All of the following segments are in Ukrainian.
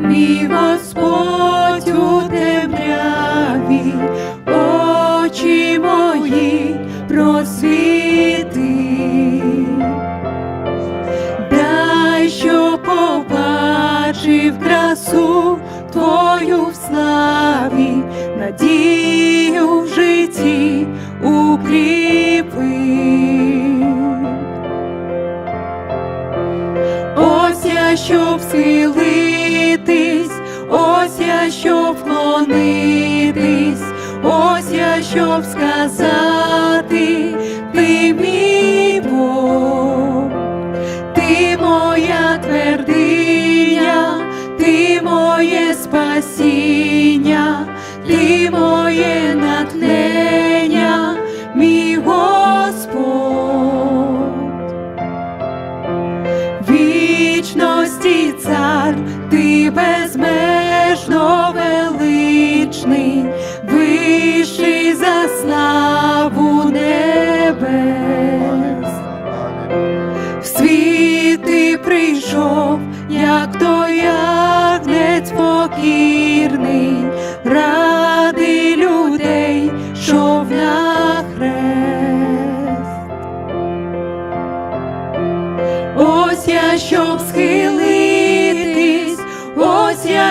мій Господь у темряві, очі мої просвіти. Дай, що побачив красу Твою в славі, надію в житті укріпи. Ось я, схилитись, ось я, щоб вклонитись, ось я, щоб сказати, ти мій Бог, ти моя твердиня, ти моє спасіння, ти моє ти безмежно величний, вищий за славу небес. В світ ти прийшов, як той ягнець покірний, ради людей, що на хрест. Ось я, щоб ось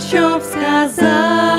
ось б щоб